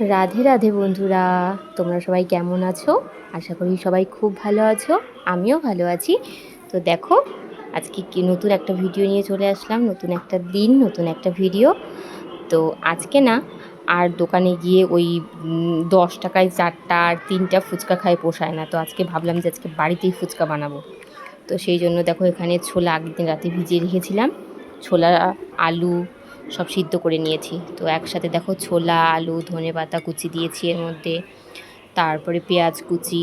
রাধে রাধে বন্ধুরা, তোমরা সবাই কেমন আছো? আশা করি সবাই খুব ভালো আছো, আমিও ভালো আছি। তো দেখো, আজকে কি নতুন একটা ভিডিও নিয়ে চলে আসলাম, নতুন একটা দিন, নতুন একটা ভিডিও। তো আজকে না, আর দোকানে গিয়ে ওই দশ টাকায় চারটা আর তিনটা ফুচকা খায় পোষায় না। তো আজকে ভাবলাম যে আজকে বাড়িতেই ফুচকা বানাবো। তো সেই জন্য দেখো এখানে ছোলা আগের দিন রাতে ভিজিয়ে রেখেছিলাম। ছোলা, আলু সব সিদ্ধ করে নিয়েছি। তো একসাথে দেখো ছোলা, আলু, ধনে পাতা কুচি দিয়েছি এর মধ্যে। তারপরে পেঁয়াজ কুচি,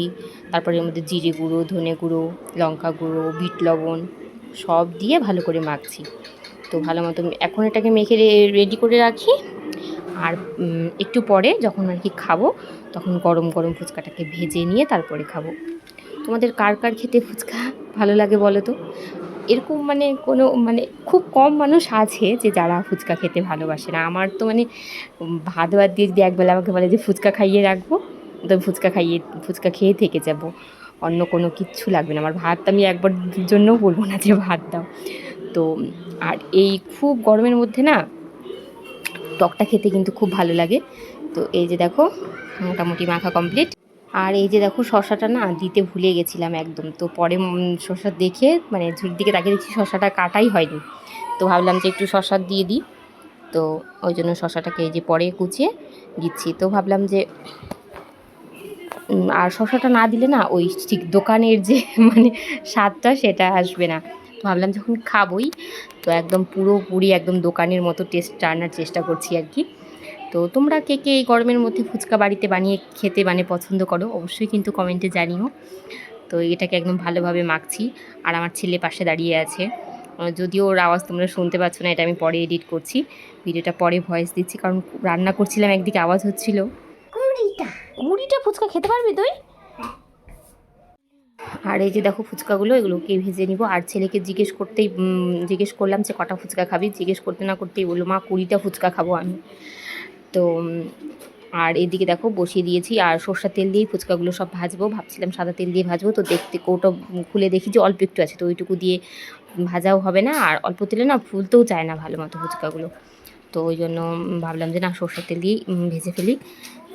তারপরে এর মধ্যে জিরে গুঁড়ো, ধনে গুঁড়ো, লঙ্কা গুঁড়ো, বিট লবণ সব দিয়ে ভালো করে মাখছি। তো ভালো মতো এখন এটাকে মেখে রেডি করে রাখি। আর একটু পরে যখন আর কি খাব, তখন গরম গরম ফুচকাটাকে ভেজে নিয়ে তারপরে খাব। তোমাদের কার কার খেতে ফুচকা ভালো লাগে বলো তো? এরকম মানে কোনো মানে খুব কম মানুষ আছে যে যারা ফুচকা খেতে ভালোবাসে না। আমার তো মানে ভাত ভাত দিয়ে যদি একবেলা আমাকে বলে যে ফুচকা খাইয়ে রাখব, তো ফুচকা খাইয়ে, ফুচকা খেয়ে থেকে যাব। অন্য কোনো কিচ্ছু লাগবে না। আমার ভাত আমি একবার জন্যও বলব না যে ভাত দাও। তো, আর এই খুব গরমের মধ্যে না, টকটা খেতে কিন্তু খুব ভালো লাগে। তো এই যে দেখো, মোটামুটি মাখা কমপ্লিট আর এই যে দেখো শশাটা না দিতে ভুলে গেছিলাম একদম। তো পরে শশা দেখে মানে ঝুড়ির দিকে তাকিয়ে দেখছি শশাটা কাটাই হয়নি। তো ভাবলাম যে একটু শশা দিয়ে দিই। তো ওই জন্য শশাটাকে এই যে পরে কুচিয়ে দিচ্ছি। তো ভাবলাম যে আর শশাটা না দিলে না ওই ঠিক দোকানের যে মানে স্বাদটা সেটা আসবে না। তো ভাবলাম যখন খাবই, তো একদম পুরোপুরি একদম দোকানের মতো টেস্ট আনার চেষ্টা করছি আর কি। তো তোমরা কে কে এই গরমের মধ্যে ফুচকা বাড়িতে বানিয়ে খেতে মানে পছন্দ করো অবশ্যই কিন্তু কমেন্টে জানিও। তো এটাকে একদম ভালোভাবে মাখছি আর আমার ছেলে পাশে দাঁড়িয়ে আছে। যদিও ওর আওয়াজ তোমরা শুনতে পাচ্ছ না এটা আমি পরে এডিট করছি। ভিডিওটা পরে ভয়েস দিচ্ছি কারণ রান্না করছিলাম একদিকে আওয়াজ হচ্ছিল। কুড়িটা। কুড়িটা ফুচকা খেতে পারবি তুই? আর এই যে দেখো ফুচকাগুলো এগুলোকে ভেজে নিব। আর ছেলেকে জিজ্ঞেস করতেই জিজ্ঞেস করলাম যে কটা ফুচকা খাবি? জিজ্ঞেস করতে না করতেই বলল মা কুড়িটা ফুচকা খাব আমি। তো আর এদিকে দেখো বসিয়ে দিয়েছি, আর সর্ষার তেল দিয়েই ফুচকাগুলো সব ভাজবো। ভাবছিলাম সাদা তেল দিয়ে ভাজবো, তো দেখতে কৌটো খুলে দেখি যে অল্প একটু আছে, তো ওইটুকু দিয়ে ভাজাও হবে না। আর অল্প তেলে না ফুলতেও চায় না ভালো মতো ফুচকাগুলো। তো ওই জন্য ভাবলাম যে না সর্ষের তেল দিয়েই ভেজে ফেলি।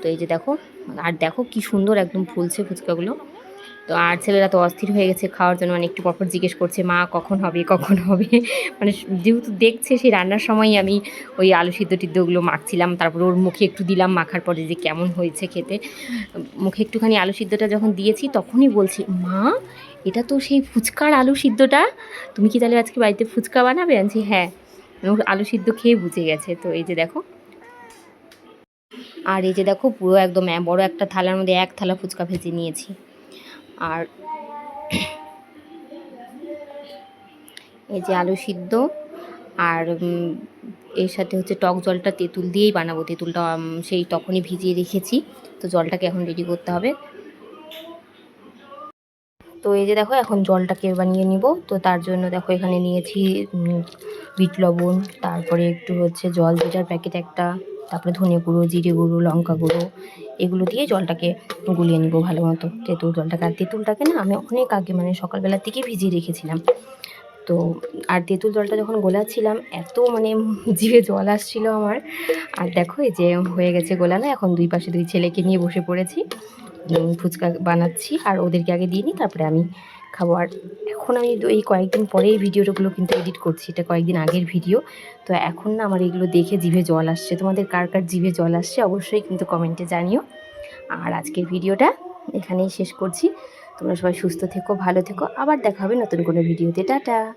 তো এই যে দেখো, আর দেখো কি সুন্দর একদম ফুলছে ফুচকাগুলো। তো আর ছেলেরা তো অস্থির হয়ে গেছে খাওয়ার জন্য মানে একটু পরপর জিজ্ঞেস করছে, মা, কখন হবে? কখন হবে? মানে যেহেতু দেখছে সেই রান্নার সময় আমি ওই আলু সিদ্ধ টিদ্ধগুলো মাখছিলাম, তারপর ওর মুখে একটু দিলাম মাখার পরে যে কেমন হয়েছে খেতে। মুখে একটুখানি আলু সিদ্ধটা যখন দিয়েছি তখনই বলছি, মা, এটা তো সেই ফুচকার আলু সিদ্ধটা? তুমি কি তাহলে আজকে বাড়িতে ফুচকা বানাবে? আনছি হ্যাঁ। আলু সিদ্ধ খেয়ে বুঝে গেছে। তো এই যে দেখো। আর এই যে দেখো পুরো একদম বড় একটা থালার মধ্যে এক থালা ফুচকা ভেজে নিয়েছি। আর এই যে আলু সিদ্ধ, আর এর সাথে হচ্ছে টক জলটা তেঁতুল দিয়েই বানাবো। তেঁতুলটা সেই তখনই ভিজিয়ে রেখেছি। তো জলটাকে এখন রেডি করতে হবে। তো এই যে দেখো, এখন জলটাকে বানিয়ে নিব। তো তার জন্য দেখো, এখানে নিয়েছি বিট লবণ, তারপরে একটু হচ্ছে জল, যেটার প্যাকেট একটা তারপরে ধনে গুঁড়ো, জিরে গুঁড়ো, লঙ্কা গুঁড়ো এগুলো দিয়ে জলটাকে গুলিয়ে নিব ভালো মতো। তেঁতুল জলটাকে। আর তেঁতুলটাকে না আমি অনেক আগে মানে সকালবেলার থেকে ভিজিয়ে রেখেছিলাম। তো আর তেঁতুল জলটা যখন গোলাচ্ছিলাম, এত মানে জিভে জল আসছিল আমার। আর দেখো এই যে হয়ে গেছে গোলানো, এখন দুই পাশে দুই ছেলেকে নিয়ে বসে পড়েছি। ফুচকা বানাচ্ছি আর ওদেরকে আগে দিয়ে নিই, তারপরে আমি খাব আর এখন আমি এই কয়েকদিন পরেই ভিডিওগুলো কিন্তু এডিট করছি। এটা কয়েকদিন আগের ভিডিও। তো এখন না আমার এগুলো দেখে জিভে জল আসছে। তোমাদের কার কার জিভে জল আসছে অবশ্যই কিন্তু কমেন্টে জানিও। আর আজকের ভিডিওটা এখানেই শেষ করছি। তোমরা সবাই সুস্থ থেকো, ভালো থেকো। আবার দেখা হবে নতুন কোনো ভিডিওতে। টাটা!